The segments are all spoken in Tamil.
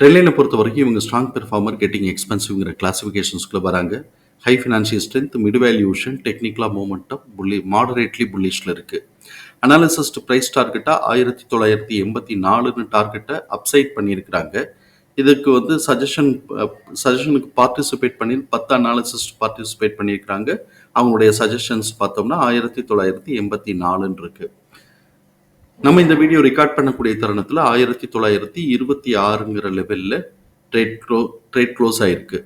ட்ரெயினை பொறுத்த வரைக்கும் இவங்க ஸ்ட்ராங் பெர்ஃபார்மர் கெட்டிங் எக்ஸ்பென்சிவ்ங்கிற கிளாசிஃபிகேஷன்ஸ்குள்ளே வராங்க. High financial strength mid valuation டெக்னிக்கலா மூமெண்டம் புள்ளி மாடரேட்லி புல்லிஷில் இருக்குது அனாலிசிஸ்ட் ப்ரைஸ் டார்கெட்டாக ஆயிரத்தி தொள்ளாயிரத்தி எண்பத்தி நாலுன்னு டார்கெட்டை அப்சைட் பண்ணியிருக்கிறாங்க. இதுக்கு வந்து சஜஷன் சஜஷனுக்கு பார்ட்டிசிபேட் பண்ணி பத்து அனாலிசிஸ்ட் பார்ட்டிசிபேட் பண்ணியிருக்கிறாங்க. அவங்களுடைய சஜஷன்ஸ் பார்த்தோம்னா ஆயிரத்தி தொள்ளாயிரத்தி எண்பத்தி நாலுன்னு இருக்குது நம்ம இந்த வீடியோ ரெக்கார்ட் பண்ணக்கூடிய தருணத்தில் ஆயிரத்தி தொள்ளாயிரத்தி இருபத்தி ஆறுங்கிற லெவலில் ட்ரேட் க்ளோ ட்ரேட் க்ளோஸ் ஆயிருக்கு.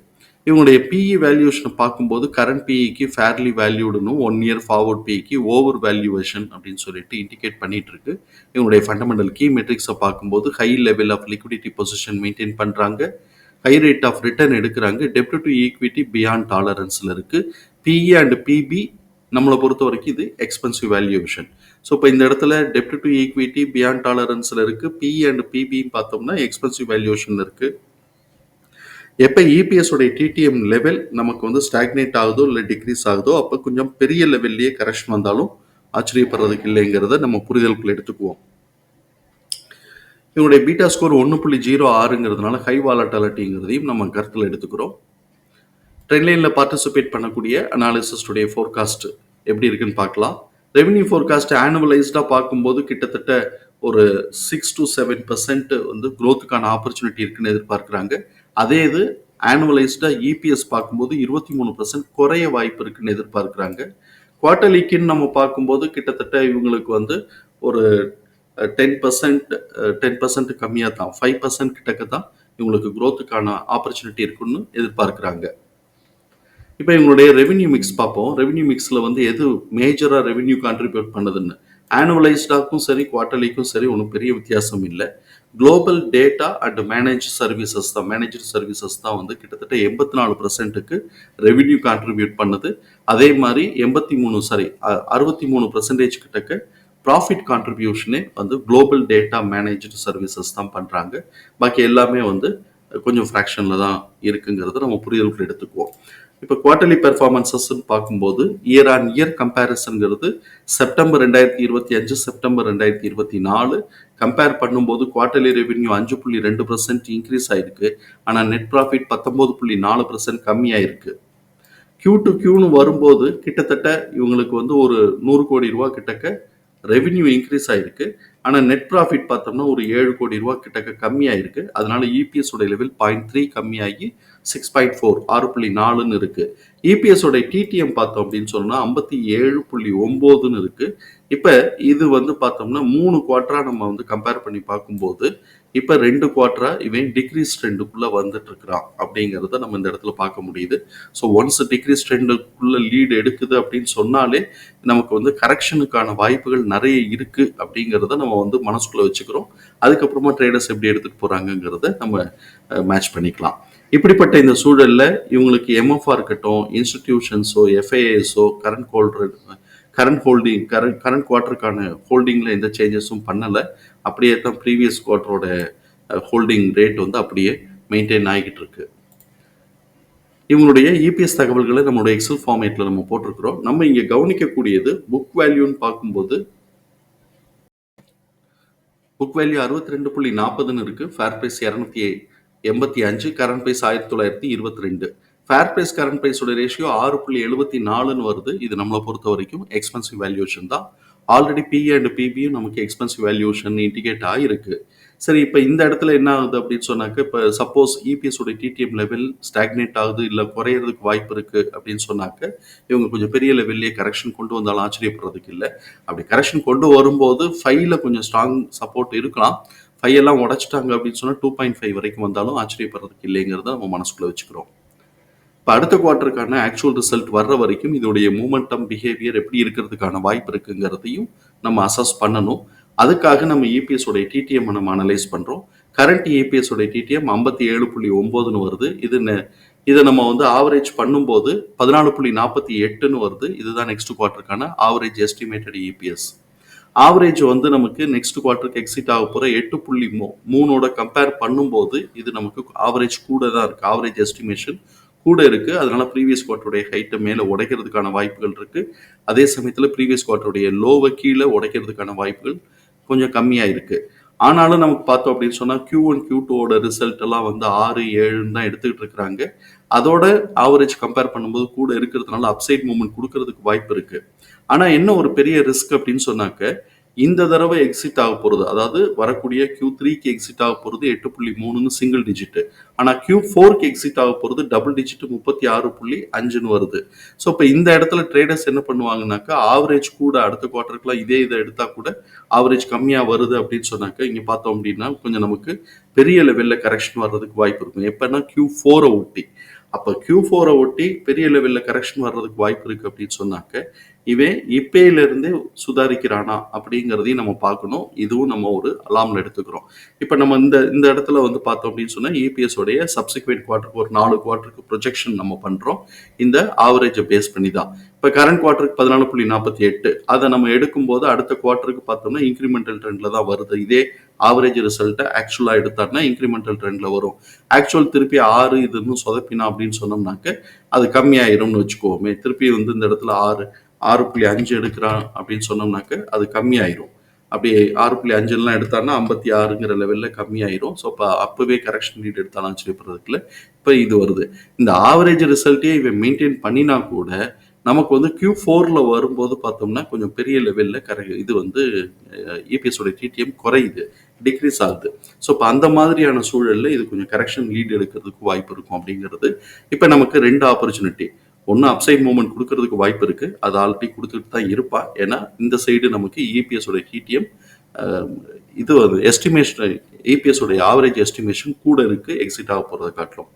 இவங்களுடைய பிஇ வேல்யூஷனை பார்க்கும்போது கரண்ட் பிஇக்கு ஃபேர்லி வேல்யூடுனும் ஒன் இயர் ஃபார்வர்ட் பிஇக்கு ஓவர் வேல்யூவேஷன் அப்படின்னு சொல்லிட்டு இண்டிகேட் பண்ணிட்டு இருக்கு. இவங்களுடைய ஃபண்டமெண்டல் கீ மெட்ரிக்ஸை பார்க்கும்போது high level of liquidity position maintain பண்ணுறாங்க ஹை ரேட் ஆஃப் ரிட்டர்ன் எடுக்கிறாங்க. டெப்ட் டு ஈக்விட்டி பியாண்ட் டாலரன்ஸில் இருக்குது பிஇ அண்ட் பிபி நம்மளை பொறுத்த வரைக்கும் இது எக்ஸ்பென்சிவ் வேல்யூவேஷன் ஸோ இப்போ இந்த இடத்துல டெப்ட் டு ஈக்விட்டி பியாண்ட் டாலரன்ஸில் இருக்குது பி அண்ட் பிபின்னு பார்த்தோம்னா எக்ஸ்பென்சிவ் வேல்யூவேஷன் இருக்குது எப்போ இபிஎஸ் உடைய டிடிஎம் லெவல் நமக்கு வந்து ஸ்டாக்னேட் ஆகுதோ இல்லை டிக்ரீஸ் ஆகுதோ அப்போ கொஞ்சம் பெரிய லெவல்லையே கரெக்ஷன் வந்தாலும் ஆச்சரியப்படுறதுக்கு இல்லைங்கிறத நம்ம புரிதலுக்குள்ள எடுத்துக்குவோம். இவனுடைய பீட்டா ஸ்கோர் ஒன்று புள்ளி ஜீரோ ஆறுங்கிறதுனால ஹை வாலட்டாலிட்டிங்கிறதையும் நம்ம கருத்தில் எடுத்துக்கிறோம். ட்ரெண்ட்லைனில் பார்ட்டிசிபேட் பண்ணக்கூடிய அனாலிசிஸ்டுடைய ஃபோர்காஸ்ட் எப்படி இருக்குன்னு பார்க்கலாம். ரெவென்யூ ஃபோர்காஸ்ட் ஆனுவலைஸ்டாக பார்க்கும்போது கிட்டத்தட்ட ஒரு சிக்ஸ் டு செவன் பர்சன்ட் வந்து க்ரோத்துக்கான ஆப்பர்ச்சுனிட்டி இருக்குன்னு எதிர்பார்க்குறாங்க. அதே இது ஆனுவலைஸ்டாக இபிஎஸ் பார்க்கும்போது இருபத்தி மூணு பர்சன்ட் குறைய வாய்ப்பு இருக்குன்னு எதிர்பார்க்குறாங்க. குவார்டர்லிக்குன்னு நம்ம பார்க்கும்போது கிட்டத்தட்ட இவங்களுக்கு வந்து ஒரு டென் பர்சன்ட் டென் பர்சன்ட் கம்மியாக தான் ஃபைவ் பர்சன்ட் கிட்டக்க தான் இவங்களுக்கு க்ரோத்துக்கான ஆப்பர்ச்சுனிட்டி இருக்குன்னு எதிர்பார்க்குறாங்க. இப்போ இவங்களுடைய ரெவென்யூ மிக்ஸ் பார்ப்போம். ரெவென்யூ மிக்ஸில் வந்து எது மேஜராக ரெவென்யூ கான்ட்ரிபியூட் பண்ணுதுன்னு? ஆனுவலைஸ்டாக்கும் சரி குவார்டர்லிக்கும் சரி ஒன்றும் பெரிய வித்தியாசம் இல்லை. Global data and manage services தான். மேனேஜர் சர்வீசஸ் தான் வந்து கிட்டத்தட்ட எண்பத்தி நாலு பர்சன்ட்டுக்கு ரெவென்யூ கான்ட்ரிபியூட் பண்ணுது. அதே மாதிரி எண்பத்தி மூணு சாரி அறுபத்தி மூணு பர்சன்டேஜ் கிட்டக்க ப்ராஃபிட் கான்ட்ரிபியூஷனே வந்து குளோபல் டேட்டா மேனேஜ்டு சர்வீசஸ் தான் பண்ணுறாங்க பாக்கி எல்லாமே வந்து கொஞ்சம் ஃப்ராக்ஷனில் தான் இருக்குங்கிறத நம்ம புரிதலுக்கு எடுத்துக்குவோம். இப்போ குவார்டர்லி பெர்ஃபார்மன்சஸ்ன்னு பார்க்கும்போது இயர் ஆன் இயர் கம்பேரிசன்கிறது செப்டம்பர் ரெண்டாயிரத்தி இருபத்தி அஞ்சு செப்டம்பர் ரெண்டாயிரத்தி இருபத்தி நாலு. கம்பேர் பண்ணும்போது குவார்டர்லி ரெவென்யூ அஞ்சு புள்ளி ரெண்டு பர்சன்ட் இன்க்ரீஸ் ஆயிருக்கு. ஆனால் நெட் ப்ராஃபிட் பத்தொம்போது புள்ளி நாலு பர்சன்ட் கம்மியாயிருக்கு. கியூ டு கியூன்னு வரும்போது கிட்டத்தட்ட இவங்களுக்கு வந்து ஒரு நூறு கோடி ரூபா கிட்டக்க ரெவின்யூ இன்க்ரீஸ் ஆயிருக்கு. ஆனால் நெட் ப்ராஃபிட் பார்த்தோம்னா ஒரு ஏழு கோடி ரூபா கிட்டக்க கம்மியாயிருக்கு. அதனால இபிஎஸ் உடைய லெவல் பாயிண்ட் த்ரீ கம்மியாகி சிக்ஸ் பாயிண்ட் ஃபோர் ஆறு புள்ளி நாலுன்னு இருக்குது இபிஎஸோட டிடிஎம் பார்த்தோம் அப்படின்னு சொன்னால் ஐம்பத்தி ஏழு புள்ளி ஒம்போதுன்னு இருக்குது இப்போ இது வந்து பார்த்தோம்னா மூணு குவார்ட்டராக நம்ம வந்து கம்பேர் பண்ணி பார்க்கும்போது இப்போ ரெண்டு குவார்டரா இவன் டிக்ரீஸ் ட்ரெண்டுக்குள்ளே வந்துட்டு இருக்கிறான் அப்படிங்கிறத நம்ம இந்த இடத்துல பார்க்க முடியுது. ஸோ ஒன்ஸ் டிக்ரீஸ் ட்ரெண்டுக்குள்ளே லீடு எடுக்குது அப்படின்னு சொன்னாலே நமக்கு வந்து கரெக்ஷனுக்கான வாய்ப்புகள் நிறைய இருக்குது அப்படிங்கிறத நம்ம வந்து மனசுக்குள்ளே வச்சுக்கிறோம். அதுக்கப்புறமா ட்ரேடர்ஸ் எப்படி எடுத்துகிட்டு போகிறாங்கங்கிறத நம்ம மேட்ச் பண்ணிக்கலாம். இப்படிப்பட்ட இந்த சூழலில் இவங்களுக்கு எம்எஃப்ஆ இருக்கட்டும் இன்ஸ்டிடியூஷன்ஸோ எஃப்ஐஏஎஸோ current holder current holding current current குவார்ட்டருக்கான ஹோல்டிங்கில் எந்த சேஞ்சஸும் பண்ணலை. அப்படியே தான் ப்ரீவியஸ் குவார்ட்டரோட ஹோல்டிங் ரேட் வந்து அப்படியே மெயின்டைன் ஆகிட்டு இருக்கு. இவங்களுடைய இபிஎஸ் தகவல்களை நம்மளுடைய எக்ஸல் ஃபார்மேட்டில் நம்ம போட்டிருக்கிறோம். நம்ம இங்கே கவனிக்கக்கூடியது புக் வேல்யூன்னு பார்க்கும்போது புக் வேல்யூ அறுபத்தி ரெண்டு புள்ளி நாற்பதுன்னு இருக்குது ஃபேர் ப்ரைஸ் இரநூத்தி எண்பத்தி அஞ்சு கரண்ட் பிரைஸ் ஆயிரத்தி தொள்ளாயிரத்தி இருபத்தி ரெண்டு. ஃபேர் பிரைஸ் கரண்ட் பிரைஸோட ரேஷியோ ஆறு புள்ளி எழுபத்தி நாலுன்னு வருது. இது நம்மளை பொறுத்த வரைக்கும் எக்ஸ்பென்சிவ் வேல்யூஷன் தான். ஆல்ரெடி பி அண்ட் பிபியும் நமக்கு எக்ஸ்பென்சிவ் வேல்யூஷன் இண்டிகேட் ஆகிருக்கு சரி இப்போ இந்த இடத்துல என்ன ஆகுது அப்படின்னு சொன்னாக்க இப்போ சப்போஸ் இபிஎஸோட டிடிஎம் லெவல் ஸ்டாக்னேட் ஆகுது இல்லை குறையிறதுக்கு வாய்ப்பு இருக்குது அப்படின்னு சொன்னாக்க இவங்க கொஞ்சம் பெரிய லெவல்லே கரெக்ஷன் கொண்டு வந்தாலும் ஆச்சரியப்படுறதுக்கு இல்லை. அப்படி கரெக்ஷன் கொண்டு வரும்போது ஃபைவ்ல கொஞ்சம் ஸ்ட்ராங் சப்போர்ட் இருக்கலாம். ஃபைவ் எல்லாம் உடச்சிட்டாங்க அப்படின்னு சொன்னால் டூ பாயிண்ட் ஃபைவ் வரைக்கும் வந்தாலும் ஆச்சரியப்படுறதுக்கு இல்லைங்கிறத நம்ம மனசுக்குள்ளே வச்சுக்கிறோம். இப்போ அடுத்த குவார்ட்டருக்கான ஆக்சுவல் ரிசல்ட் வர்ற வரைக்கும் இதோடைய மூமெண்டம் பிஹேவியர் எப்படி இருக்கிறதுக்கான வாய்ப்பு இருக்குங்கிறதையும் நம்ம அசஸ் பண்ணணும். அதுக்காக நம்ம இபிஎஸ் உடைய டிடிஎம் நம்ம அனலைஸ் பண்ணுறோம் கரண்ட் இபிஎஸ் உடைய டிடிஎம் ஐம்பத்தி ஏழு புள்ளி ஒம்போதுன்னு வருது. இது இதை நம்ம வந்து ஆவரேஜ் பண்ணும்போது பதினாலு புள்ளி நாற்பத்தி எட்டுன்னு வருது. இதுதான் நெக்ஸ்ட் குவார்ட்டருக்கான ஆவரேஜ் எஸ்டிமேட்டட் இபிஎஸ் ஆவரேஜ் வந்து நமக்கு நெக்ஸ்ட் குவார்ட்டருக்கு எக்ஸிட் ஆக போகிற எட்டு புள்ளி மூ மூணோட கம்பேர் பண்ணும்போது இது நமக்கு ஆவரேஜ் கூட தான் இருக்குது ஆவரேஜ் எஸ்டிமேஷன் கூட இருக்குது அதனால ப்ரீவியஸ் குவார்ட்டருடைய ஹைட்டை மேலே உடைக்கிறதுக்கான வாய்ப்புகள் இருக்குது அதே சமயத்தில் ப்ரீவியஸ் குவார்ட்டருடைய லோவை கீழே உடைக்கிறதுக்கான வாய்ப்புகள் கொஞ்சம் கம்மியாக இருக்குது ஆனாலும் நமக்கு பார்த்தோம் அப்படின்னு சொன்னால் கியூ ஒன் கியூ டூவோட ரிசல்ட் எல்லாம் வந்து ஆறு ஏழுன்னு தான் எடுத்துக்கிட்டு இருக்கிறாங்க. அதோட ஆவரேஜ் கம்பேர் பண்ணும்போது கூட இருக்கிறதுனால அப்சைட் மூமெண்ட் கொடுக்கறதுக்கு வாய்ப்பு இருக்கு. ஆனா என்ன ஒரு பெரிய ரிஸ்க் அப்படின்னு சொன்னாக்க இந்த தடவை எக்ஸிட் ஆக போகிறது அதாவது வரக்கூடிய கியூ த்ரீக்கு எக்ஸிட் ஆக போகிறது எட்டு புள்ளி மூணுன்னு சிங்கிள் டிஜிட்டு ஆனால் கியூ ஃபோருக்கு எக்ஸிட் ஆக போகிறது டபுள் டிஜிட் முப்பத்தி ஆறு புள்ளி அஞ்சுன்னு வருது. ஸோ இப்போ இந்த இடத்துல ட்ரேடர்ஸ் என்ன பண்ணுவாங்கனாக்கா ஆவரேஜ் கூட அடுத்த குவார்ட்டருக்குலாம் இதே இதை எடுத்தால் கூட ஆவரேஜ் கம்மியாக வருது அப்படின்னு சொன்னாக்க இங்கே பார்த்தோம் அப்படின்னா கொஞ்சம் நமக்கு பெரிய லெவலில் கரெக்ஷன் வர்றதுக்கு வாய்ப்பு இருக்கும். எப்போன்னா கியூ ஃபோரை ஒட்டி. அப்போ கியூ ஃபோரை ஒட்டி பெரிய லெவலில் கரெக்ஷன் வர்றதுக்கு வாய்ப்பு இருக்குது அப்படின்னு சொன்னாக்க இவன் இப்பையிலிருந்தே சுதாரிக்கிறானா அப்படிங்கிறதையும் நம்ம பார்க்கணும். இதுவும் நம்ம ஒரு அலாமில் எடுத்துக்கிறோம். இப்போ நம்ம இந்த இந்த இடத்துல வந்து பார்த்தோம் அப்படின்னு சொன்னால் இபிஎஸ்ஸோடைய உடைய சப்சிக்வெண்ட் குவார்ட்டருக்கு ஒரு நாலு குவார்ட்டருக்கு ப்ரொஜெக்ஷன் நம்ம பண்ணுறோம் இந்த ஆவரேஜை பேஸ் பண்ணி தான் இப்போ கரண்ட் குவார்ட்டருக்கு பதினாலு புள்ளி நாற்பத்தி எட்டு அதை நம்ம எடுக்கும்போது அடுத்த குவார்ட்டருக்கு பார்த்தோம்னா இன்க்ரிமெண்டல் ட்ரெண்டில் தான் வருது. இதே ஆவரேஜ் ரிசல்ட்டை ஆக்சுவலாக எடுத்தாருன்னா இன்க்ரிமெண்டல் ட்ரெண்டில் வரும். ஆக்சுவல் திருப்பி ஆறு இது இன்னும் சொதப்பினா அப்படின்னு சொன்னோம்னாக்க அது கம்மியாயிரும்னு வச்சுக்கோமே. திருப்பி வந்து இந்த இடத்துல ஆறு ஆறு புள்ளி அஞ்சு எடுக்கிறான் அப்படின்னு சொன்னோம்னாக்க அது கம்மியாயிரும். அப்படி ஆறு புள்ளி அஞ்சுலாம் எடுத்தாங்கன்னா ஐம்பத்தி ஆறுங்கிற லெவலில் கம்மியாயிரும். ஸோ இப்போ அப்போவே கரெக்ஷன் ரீட் எடுத்தாலும் ஆச்சரியப்படுறதுக்குல இப்போ இது வருது. இந்த ஆவரேஜ் ரிசல்ட்டே இவன் மெயின்டைன் பண்ணினா கூட நமக்கு வந்து கியூ ஃபோரில் வரும்போது பார்த்தோம்னா கொஞ்சம் பெரிய லெவலில் கரை இது வந்து இபிஎஸோட டிடிஎம் குறையுது டிக்ரீஸ் ஆகுது. ஸோ இப்போ அந்த மாதிரியான சூழலில் இது கொஞ்சம் கரெக்ஷன் லீட் எடுக்கிறதுக்கு வாய்ப்பு இருக்கும் அப்படிங்கிறது. இப்போ நமக்கு ரெண்டு ஆப்பர்ச்சுனிட்டி ஒன்று அப்சைட் மூவ்மெண்ட் கொடுக்கறதுக்கு வாய்ப்பு இருக்குது அது ஆல்ரெடி கொடுத்துட்டு தான் இருப்பா. ஏன்னா இந்த சைடு நமக்கு இபிஎஸோட டிடிஎம் இது வந்து எஸ்டிமேஷன் ஏபிஎஸோடைய ஆவரேஜ் எஸ்டிமேஷன் கூட இருக்கு எக்ஸிட் ஆக போகிறத காட்டிலும்.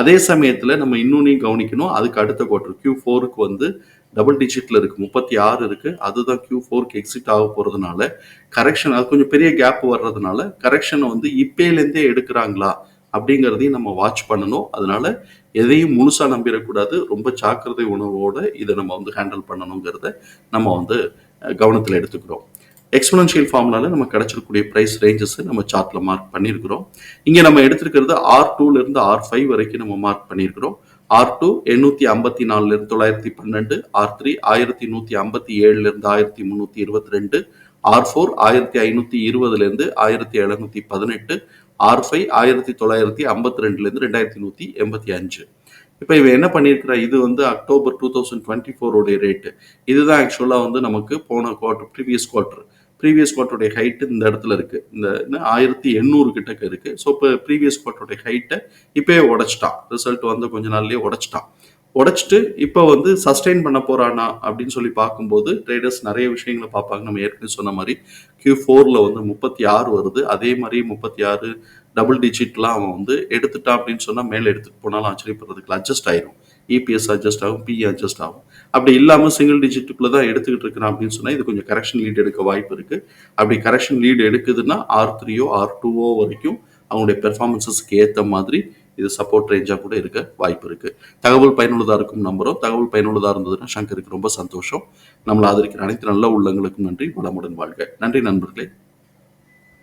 அதே சமயத்தில் நம்ம இன்னொன்னையும் கவனிக்கணும். அதுக்கு அடுத்த குவார்டர் கியூ ஃபோருக்கு வந்து டபுள் டிஜிட்டில் இருக்குது முப்பத்தி ஆறு இருக்குது அதுதான் கியூ ஃபோருக்கு எக்ஸிட் ஆக போகிறதுனால கரெக்ஷன் அது கொஞ்சம் பெரிய கேப் வர்றதுனால கரெக்ஷனை வந்து இப்பேலேருந்தே எடுக்கிறாங்களா? அப்படிங்கிறதையும் நம்ம வாட்ச் பண்ணணும். அதனால எதையும் முழுசா நம்பிடக்கூடாது. ரொம்ப ஜாக்கிரதை உணர்வோடு இதை நம்ம வந்து ஹேண்டில் பண்ணணுங்கிறத நம்ம வந்து கவனத்தில் எடுத்துக்கிறோம். எக்ஸ்பனன்ஷியல் ஃபார்முலால நம்ம கிடைச்சிருக்கக்கூடிய ப்ரைஸ் ரேஞ்சஸ் நம்ம சார்ட்ல மார்க் பண்ணியிருக்கிறோம் இங்கே நம்ம எடுத்திருக்கிறது ஆர் டூல இருந்து ஆர் ஃபைவ் வரைக்கும் நம்ம மார்க் பண்ணியிருக்கிறோம் ஆர் டூ எண்ணூத்தி ஐம்பத்தி நாலுல இருந்து தொள்ளாயிரத்தி பன்னெண்டு ஆர் த்ரீ ஆயிரத்தி நூத்தி ஐம்பத்தி ஏழுல இருந்து ஆயிரத்தி முன்னூத்தி இருபத்தி ரெண்டு ஆர் ஃபோர் ஆயிரத்தி ஐநூத்தி இருபதுலேருந்து ஆயிரத்தி எழுநூத்தி பதினெட்டு ஆர் ஃபைவ் ஆயிரத்தி தொள்ளாயிரத்தி ஐம்பத்தி ரெண்டுலேருந்து ரெண்டாயிரத்தி நூத்தி எண்பத்தி அஞ்சு. இப்போ இவன் என்ன பண்ணியிருக்கிறா? இது வந்து அக்டோபர் டூ தௌசண்ட் டுவெண்ட்டி ஃபோருடைய ரேட்டு இதுதான் ஆக்சுவலாக வந்து நமக்கு போன குவார்டர் ப்ரீவியஸ் குவார்டர் ப்ரீவியஸ் குவார்டருடைய ஹைட்டு இந்த இடத்துல இருக்குது இந்த ஆயிரத்தி எண்ணூறு கிட்டக்க இருக்குது ஸோ இப்போ ப்ரீவியஸ் குவார்டருடைய ஹைட்டை இப்போயே உடைச்சிட்டான். ரிசல்ட் வந்து கொஞ்ச நாள்லேயே உடைச்சிட்டான். உடைச்சிட்டு இப்போ வந்து சஸ்டெயின் பண்ண போறானா அப்படின்னு சொல்லி பார்க்கும்போது ட்ரேடர்ஸ் நிறைய விஷயங்களை பார்ப்பாங்க. நம்ம ஏற்கனவே சொன்ன மாதிரி கியூ ஃபோரில் வந்து முப்பத்தி ஆறு வருது. அதே மாதிரி முப்பத்தி ஆறு டபுள் டிஜிட்லாம் அவன் வந்து எடுத்துட்டான் அப்படின்னு சொன்னால் மேலே எடுத்துட்டு போனாலும் ஆச்சரியப்படுறதுக்கு அட்ஜஸ்ட் ஆயிரும். இபிஎஸ் அட்ஜஸ்ட் ஆகும் பிஇ அட்ஜஸ்ட் ஆகும். அப்படி இல்லாமல் சிங்கிள் டிஜிட்டுக்குள்ள தான் எடுத்துக்கிட்டு இருக்கிறான் அப்படின்னு சொன்னால் இது கொஞ்சம் கரெக்ஷன் லீட் எடுக்க வாய்ப்பு இருக்குது அப்படி கரெக்ஷன் லீட் எடுக்குதுன்னா ஆர் த்ரீயோ ஆர் டூவோ வரைக்கும் அவங்களுடைய பெர்ஃபார்மன்ஸஸ்க்கு ஏற்ற மாதிரி இது சப்போர்ட் ரேஞ்சாக கூட இருக்க வாய்ப்பு இருக்கு. தகவல் பயனுள்ளதாக இருக்கும் நம்புகிறோம் தகவல் பயனுள்ளதாக இருந்ததுன்னா சங்கருக்கு ரொம்ப சந்தோஷம். நம்மளை ஆதரிக்கிற அனைத்து நல்ல உள்ளங்களுக்கும் நன்றி. வளமுடன் வாழ்க. நன்றி நண்பர்களே.